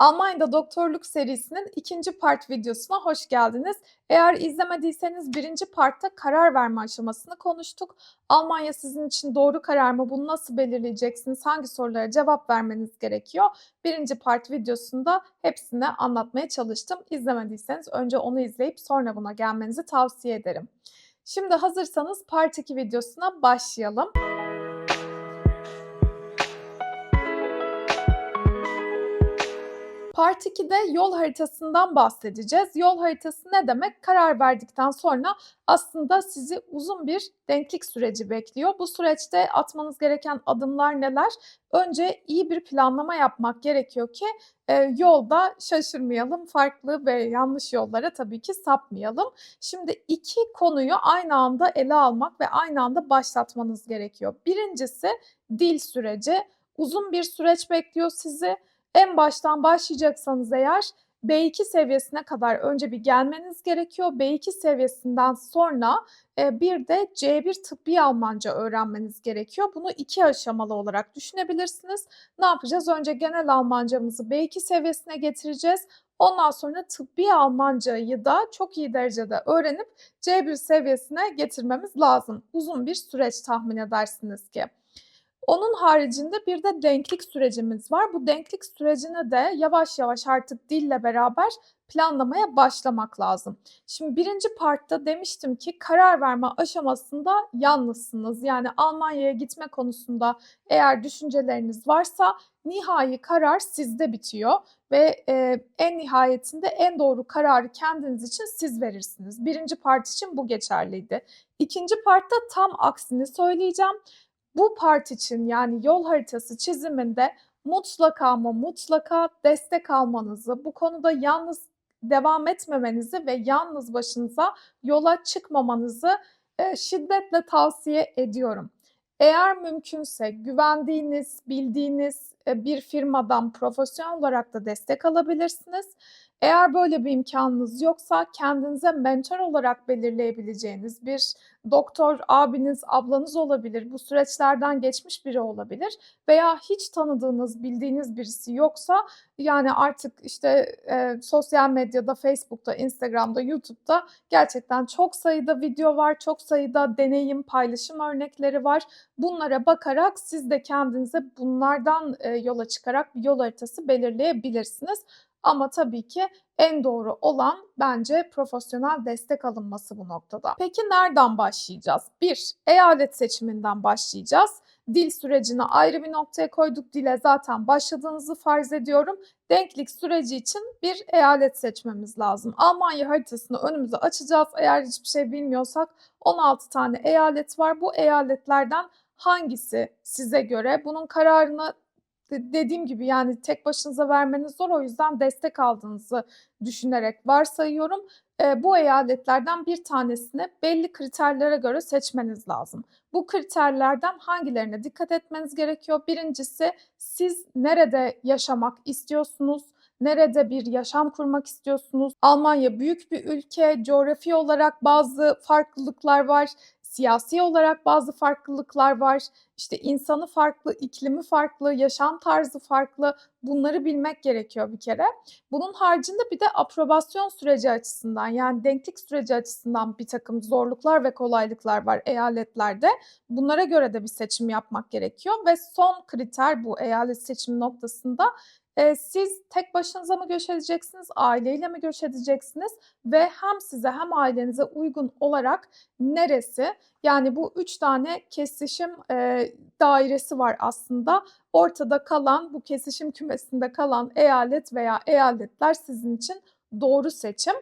Almanya'da doktorluk serisinin ikinci part videosuna hoş geldiniz. Eğer izlemediyseniz birinci partta karar verme aşamasını konuştuk. Almanya sizin için doğru karar mı? Bunu nasıl belirleyeceksiniz? Hangi sorulara cevap vermeniz gerekiyor? Birinci part videosunda hepsini anlatmaya çalıştım. İzlemediyseniz önce onu izleyip sonra buna gelmenizi tavsiye ederim. Şimdi hazırsanız part 2 videosuna başlayalım. Part 2'de yol haritasından bahsedeceğiz. Yol haritası ne demek? Karar verdikten sonra aslında sizi uzun bir denklik süreci bekliyor. Bu süreçte atmanız gereken adımlar neler? Önce iyi bir planlama yapmak gerekiyor ki e, yolda şaşırmayalım, farklı ve yanlış yollara tabii ki sapmayalım. Şimdi iki konuyu aynı anda ele almak ve aynı anda başlatmanız gerekiyor. Birincisi dil süreci. Uzun bir süreç bekliyor sizi en baştan başlayacaksanız eğer B2 seviyesine kadar önce bir gelmeniz gerekiyor. B2 seviyesinden sonra e, bir de C1 tıbbi Almanca öğrenmeniz gerekiyor. Bunu iki aşamalı olarak düşünebilirsiniz. Ne yapacağız? Önce genel Almancamızı B2 seviyesine getireceğiz. Ondan sonra tıbbi Almancayı da çok iyi derecede öğrenip C1 seviyesine getirmemiz lazım. Uzun bir süreç tahmin edersiniz ki. Onun haricinde bir de denklik sürecimiz var. Bu denklik sürecine de yavaş yavaş artık dille beraber planlamaya başlamak lazım. Şimdi birinci partta demiştim ki karar verme aşamasında yalnızsınız. Yani Almanya'ya gitme konusunda eğer düşünceleriniz varsa nihai karar sizde bitiyor ve e, en nihayetinde en doğru kararı kendiniz için siz verirsiniz. Birinci part için bu geçerliydi. İkinci partta tam aksini söyleyeceğim. Bu part için yani yol haritası çiziminde mutlaka ama mutlaka destek almanızı, bu konuda yalnız devam etmemenizi ve yalnız başınıza yola çıkmamanızı e, şiddetle tavsiye ediyorum. Eğer mümkünse güvendiğiniz, bildiğiniz e, bir firmadan profesyonel olarak da destek alabilirsiniz. Eğer böyle bir imkanınız yoksa kendinize mentor olarak belirleyebileceğiniz bir doktor abiniz, ablanız olabilir. Bu süreçlerden geçmiş biri olabilir veya hiç tanıdığınız, bildiğiniz birisi yoksa yani artık işte e, sosyal medyada, Facebook'ta, Instagram'da, YouTube'da gerçekten çok sayıda video var, çok sayıda deneyim, paylaşım örnekleri var. Bunlara bakarak siz de kendinize bunlardan e, yola çıkarak bir yol haritası belirleyebilirsiniz. Ama tabii ki en doğru olan bence profesyonel destek alınması bu noktada. Peki nereden başlayacağız? Bir, eyalet seçiminden başlayacağız. Dil sürecini ayrı bir noktaya koyduk. Dile zaten başladığınızı farz ediyorum. Denklik süreci için bir eyalet seçmemiz lazım. Almanya haritasını önümüze açacağız. Eğer hiçbir şey bilmiyorsak 16 tane eyalet var. Bu eyaletlerden hangisi size göre? Bunun kararını dediğim gibi yani tek başınıza vermeniz zor o yüzden destek aldığınızı düşünerek varsayıyorum. E, bu eyaletlerden bir tanesini belli kriterlere göre seçmeniz lazım. Bu kriterlerden hangilerine dikkat etmeniz gerekiyor? Birincisi siz nerede yaşamak istiyorsunuz? Nerede bir yaşam kurmak istiyorsunuz? Almanya büyük bir ülke, coğrafi olarak bazı farklılıklar var siyasi olarak bazı farklılıklar var. İşte insanı farklı, iklimi farklı, yaşam tarzı farklı. Bunları bilmek gerekiyor bir kere. Bunun haricinde bir de aprobasyon süreci açısından yani denklik süreci açısından bir takım zorluklar ve kolaylıklar var eyaletlerde. Bunlara göre de bir seçim yapmak gerekiyor ve son kriter bu eyalet seçimi noktasında Eee, siz tek başınıza mı göç edeceksiniz, aileyle mi göç edeceksiniz ve hem size hem ailenize uygun olarak neresi? Yani bu 3 tane kesişim, eee, dairesi var aslında. Ortada kalan, bu kesişim kümesinde kalan eyalet veya eyaletler sizin için doğru seçim.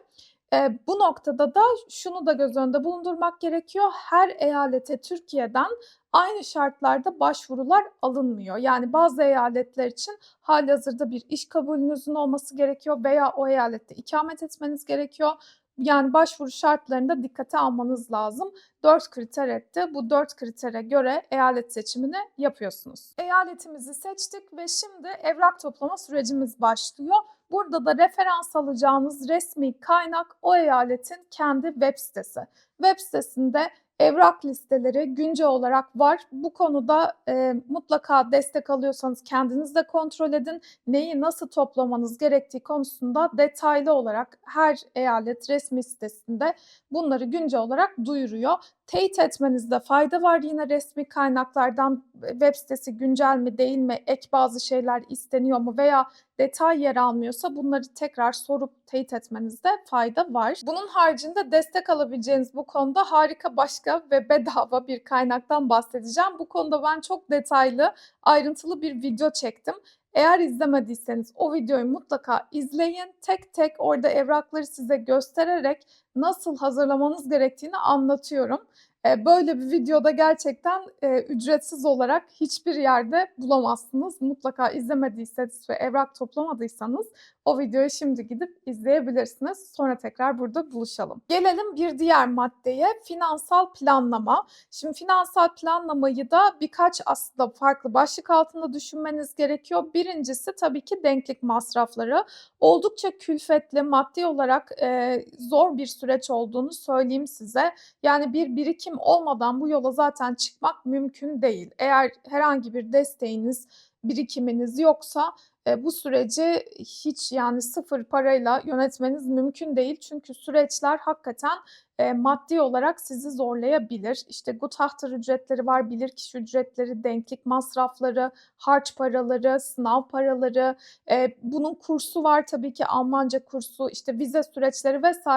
Eee, bu noktada da şunu da göz önünde bulundurmak gerekiyor. Her eyalete Türkiye'den aynı şartlarda başvurular alınmıyor. Yani bazı eyaletler için halihazırda bir iş kabulünüzün olması gerekiyor veya o eyalette ikamet etmeniz gerekiyor. Yani başvuru şartlarında dikkate almanız lazım. 4 kriter etti. Bu 4 kritere göre eyalet seçimini yapıyorsunuz. Eyaletimizi seçtik ve şimdi evrak toplama sürecimiz başlıyor. Burada da referans alacağınız resmi kaynak o eyaletin kendi web sitesi. Web sitesinde evrak listeleri güncel olarak var. Bu konuda, eee, mutlaka destek alıyorsanız kendiniz de kontrol edin. Neyi nasıl toplamanız gerektiği konusunda detaylı olarak her eyalet resmi sitesinde bunları güncel olarak duyuruyor. Teyit etmenizde fayda var yine resmi kaynaklardan, web sitesi güncel mi değil mi, ek bazı şeyler isteniyor mu veya detay yer almıyorsa bunları tekrar sorup teyit etmenizde fayda var. Bunun haricinde destek alabileceğiniz bu konuda harika başka ve bedava bir kaynaktan bahsedeceğim. Bu konuda ben çok detaylı, ayrıntılı bir video çektim. Eğer izlemediyseniz o videoyu mutlaka izleyin. Tek tek orada evrakları size göstererek nasıl hazırlamanız gerektiğini anlatıyorum. Eee, böyle bir videoda gerçekten, eee, ücretsiz olarak hiçbir yerde bulamazsınız. Mutlaka izlemediyseniz ve evrak toplamadıysanız o videoyu şimdi gidip izleyebilirsiniz. Sonra tekrar burada buluşalım. Gelelim bir diğer maddeye, finansal planlama. Şimdi finansal planlamayı da birkaç aslında farklı başlık altında düşünmeniz gerekiyor. Birincisi tabii ki denklik masrafları. Oldukça külfetli, maddi olarak, eee, zor bir süreç olduğunu söyleyeyim size. Yani bir birikim olmadan bu yola zaten çıkmak mümkün değil. Eğer herhangi bir desteğiniz, birikiminiz yoksa, eee, bu süreci hiç yani sıfır parayla yönetmeniz mümkün değil. Çünkü süreçler hakikaten, eee, maddi olarak sizi zorlayabilir. İşte Gutachter ücretleri var, bilirkişi ücretleri, denklik masrafları, harç paraları, sınav paraları, eee, bunun kursu var tabii ki Almanca kursu, işte vize süreçleri vs.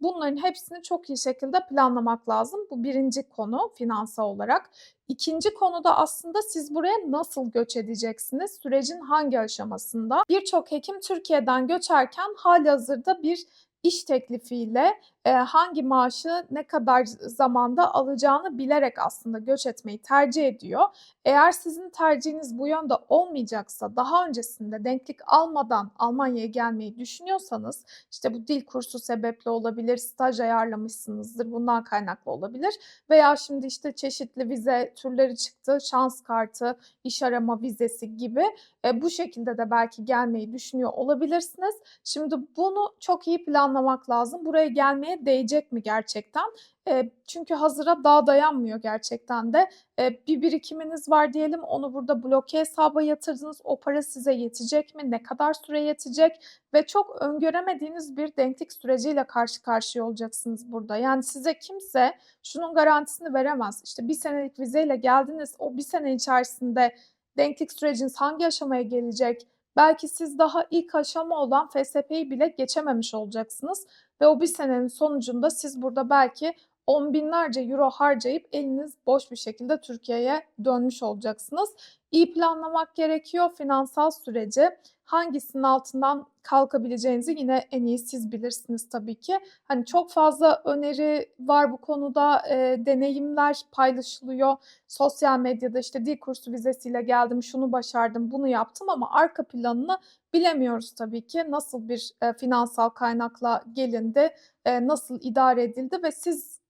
Bunların hepsini çok iyi şekilde planlamak lazım. Bu 1'inci konu finansal olarak. 2'nci konu da aslında siz buraya nasıl göç edeceksiniz? Sürecin hangi aşamasında? Birçok hekim Türkiye'den göçerken hâlihazırda bir iş teklifiyle, eee, hangi maaşı ne kadar zamanda alacağını bilerek aslında göç etmeyi tercih ediyor. Eğer sizin tercihiniz bu yönde olmayacaksa, daha öncesinde denklik almadan Almanya'ya gelmeyi düşünüyorsanız, işte bu dil kursu sebepli olabilir, staj ayarlamışsınızdır, bundan kaynaklı olabilir veya şimdi işte çeşitli vize türleri çıktı, şans kartı, iş arama vizesi gibi. Eee, bu şekilde de belki gelmeyi düşünüyor olabilirsiniz. Şimdi bunu çok iyi planlamak lazım. Buraya gelmeye değecek mi gerçekten? Eee, çünkü hazıra dağ dayanmıyor gerçekten de. Eee, bir birikiminiz var diyelim, onu burada bloke hesaba yatırdınız. O para size yetecek mi? Ne kadar süre yetecek? Ve çok öngöremediğiniz bir denklik süreciyle karşı karşıya olacaksınız burada. Yani size kimse şunun garantisini veremez. İşte 1 senelik vizeyle geldiniz, o 1 sene içerisinde denklik süreciniz hangi aşamaya gelecek? Belki siz daha ilk aşama olan FSP'yi bile geçememiş olacaksınız ve o 1 senenin sonucunda siz burada belki on binlerce euro harcayıp eliniz boş bir şekilde Türkiye'ye dönmüş olacaksınız. İyi planlamak gerekiyor finansal süreci. Hangisinin altından kalkabileceğinizi yine en iyi siz bilirsiniz tabii ki. Hani çok fazla öneri var bu konuda, eee, deneyimler paylaşılıyor. Sosyal medyada işte dil kursu vizesiyle geldim, şunu başardım, bunu yaptım ama arka planını bilemiyoruz tabii ki. Nasıl bir, eee, finansal kaynakla gelindi, eee, nasıl idare edildi ve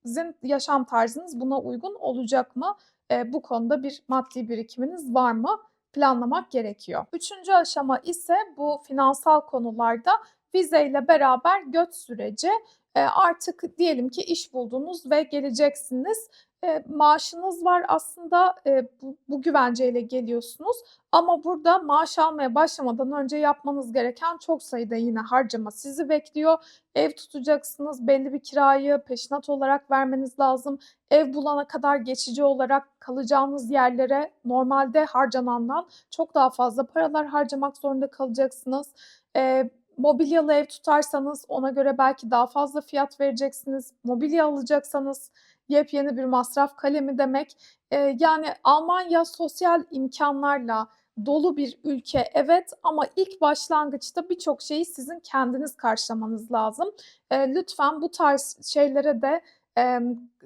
sizin yaşam tarzınız buna uygun olacak mı? Eee, bu konuda bir maddi birikiminiz var mı? Planlamak gerekiyor. 3'üncü aşama ise bu finansal konularda vizeyle beraber göç süreci. Artık diyelim ki iş buldunuz ve geleceksiniz. Eee, maaşınız var aslında, eee, bu bu güvenceyle geliyorsunuz ama burada maaş almaya başlamadan önce yapmanız gereken çok sayıda yine harcama sizi bekliyor. Ev tutacaksınız, belli bir kirayı peşinat olarak vermeniz lazım. Ev bulana kadar geçici olarak kalacağınız yerlere normalde harcanandan çok daha fazla paralar harcamak zorunda kalacaksınız. Eee, mobilyalı ev tutarsanız ona göre belki daha fazla fiyat vereceksiniz. Mobilya alacaksanız yepyeni bir masraf kalemi demek. Eee, yani Almanya sosyal imkânlarla dolu bir ülke evet ama ilk başlangıçta birçok şeyi sizin kendiniz karşılamanız lazım. Eee, lütfen bu tarz şeylere de,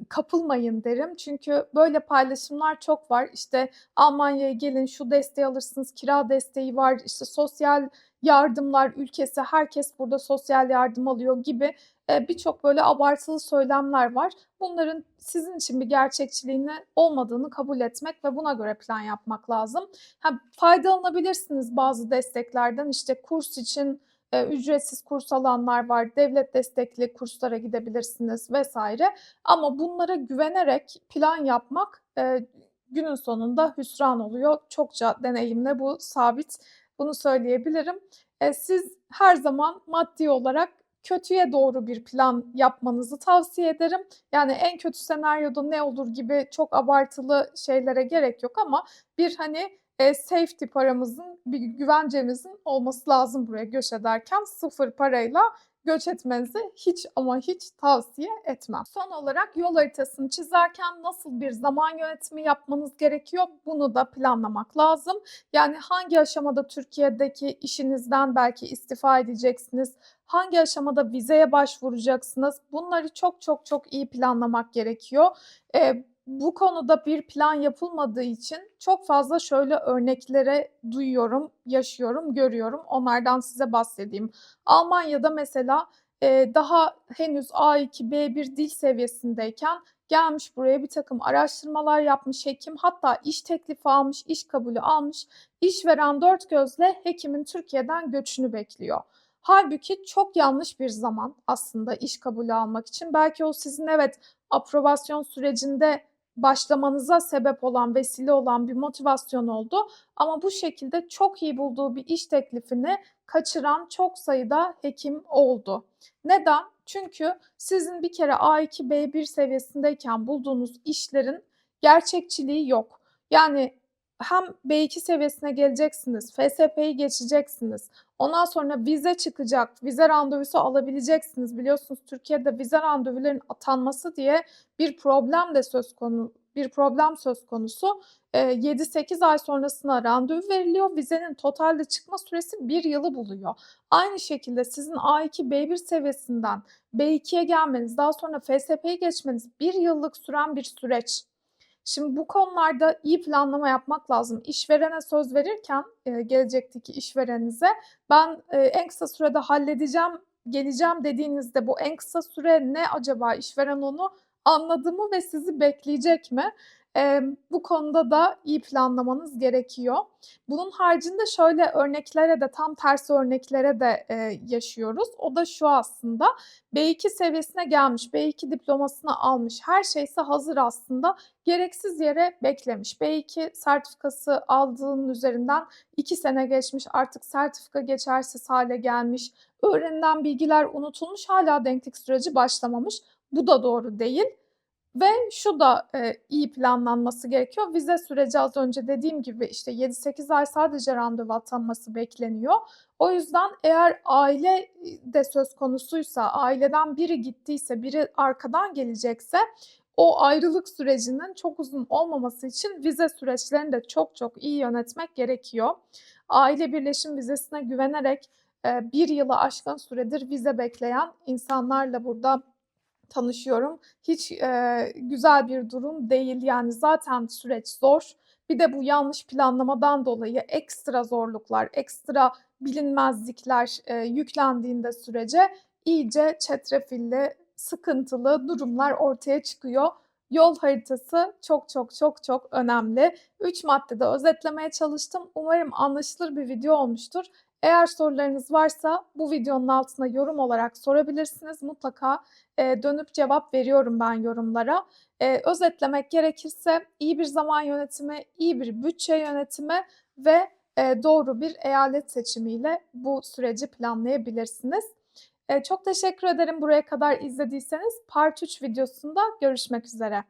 kapılmayın derim. Çünkü böyle paylaşımlar çok var. İşte Almanya'ya gelin, şu desteği alırsınız, kira desteği var, işte sosyal yardımlar ülkesi, herkes burada sosyal yardım alıyor gibi, eee, birçok böyle abartılı söylemler var. Bunların sizin için bir gerçekçiliğini olmadığını kabul etmek ve buna göre plan yapmak lazım. Ha, faydalanabilirsiniz bazı desteklerden. İşte kurs için, Eee, ücretsiz kurs alanlar var, devlet destekli kurslara gidebilirsiniz vs. ama bunlara güvenerek plan yapmak, eee, günün sonunda hüsran oluyor. Çokça deneyimle bu sabit, bunu söyleyebilirim. Eee, siz her zaman maddi olarak kötüye doğru bir plan yapmanızı tavsiye ederim. Yani en kötü senaryoda ne olur gibi çok abartılı şeylere gerek yok ama bir, hani, eee, safety paramızın, bir güvencemizin olması lazım buraya göç ederken. Sıfır parayla göç etmenizi hiç ama hiç tavsiye etmem. Son olarak yol haritasını çizerken nasıl bir zaman yönetimi yapmanız gerekiyor, bunu da planlamak lazım. Yani hangi aşamada Türkiye'deki işinizden belki istifa edeceksiniz, hangi aşamada vizeye başvuracaksınız, bunları çok çok çok iyi planlamak gerekiyor. Eee, bu konuda bir plan yapılmadığı için çok fazla şöyle örneklere duyuyorum, yaşıyorum, görüyorum. Onlardan size bahsedeyim. Almanya'da mesela, eee, daha henüz A2, B1 dil seviyesindeyken gelmiş buraya birtakım araştırmalar yapmış hekim, hatta iş teklifi almış, iş kabulü almış. İşveren dört gözle hekimin Türkiye'den göçünü bekliyor. Hâlbuki çok yanlış bir zaman aslında iş kabulü almak için. Belki o sizin evet, aprobasyon sürecinde başlamanıza sebep olan, vesile olan bir motivasyon oldu ama bu şekilde çok iyi bulduğu bir iş teklifini kaçıran çok sayıda hekim oldu. Neden? Çünkü sizin bir kere A2, B1 seviyesindeyken bulduğunuz işlerin gerçekçiliği yok. Yani hem B2 seviyesine geleceksiniz, FSP'yi geçeceksiniz, ondan sonra vize çıkacak, vize randevusu alabileceksiniz. Biliyorsunuz Türkiye'de vize randevularının atanması diye bir problem de söz konu bir problem söz konusu. Eee, 7-8 ay sonrasına randevu veriliyor. Vizenin totalde çıkma süresi 1 yılı buluyor. Aynı şekilde sizin A2, B1 seviyesinden B2'ye gelmeniz, daha sonra FSP'ye geçmeniz 1 yıllık süren bir süreç. Şimdi bu konularda iyi planlama yapmak lazım. İşverene söz verirken, eee, gelecekteki işvereninize ben, eee, en kısa sürede halledeceğim, geleceğim dediğinizde bu en kısa süre ne acaba? İşveren onu anladı mı ve sizi bekleyecek mi? Emm, bu konuda da iyi planlamanız gerekiyor. Bunun haricinde şöyle örneklere de tam tersi örneklere de, eee, yaşıyoruz. O da şu aslında, B2 seviyesine gelmiş, B2 diplomasını almış, her şeysi hazır aslında. Gereksiz yere beklemiş. B2 sertifikası aldığının üzerinden 2 sene geçmiş, artık sertifika geçersiz hâle gelmiş, öğrenilen bilgiler unutulmuş, hâlâ denklik süreci başlamamış. Bu da doğru değil ve şu da, eee, iyi planlanması gerekiyor. Vize süreci az önce dediğim gibi, işte, 7-8 ay sadece randevu atanması bekleniyor. O yüzden eğer aile, iii, de söz konusuysa, aileden biri gittiyse, biri arkadan gelecekse o ayrılık sürecinin çok uzun olmaması için vize süreçlerini de çok çok iyi yönetmek gerekiyor. Aile birleşim vizesine güvenerek, eee, 1 yılı aşkın süredir vize bekleyen insanlarla burada tanışıyorum. Hiç, eee, güzel bir durum değil. Yani zaten süreç zor. Bir de bu yanlış planlamadan dolayı ekstra zorluklar, ekstra bilinmezlikler, eee, yüklendiğinde sürece iyice çetrefilli, sıkıntılı durumlar ortaya çıkıyor. Yol haritası çok çok çok çok önemli. 3 maddede özetlemeye çalıştım. Umarım anlaşılır bir video olmuştur. Eğer sorularınız varsa bu videonun altına yorum olarak sorabilirsiniz. Mutlaka, eee, dönüp cevap veriyorum ben yorumlara. Eee, özetlemek gerekirse iyi bir zaman yönetimi, iyi bir bütçe yönetimi ve, eee, doğru bir eyalet seçimiyle bu süreci planlayabilirsiniz. Eee, çok teşekkür ederim buraya kadar izlediyseniz. Part 3 videosunda görüşmek üzere.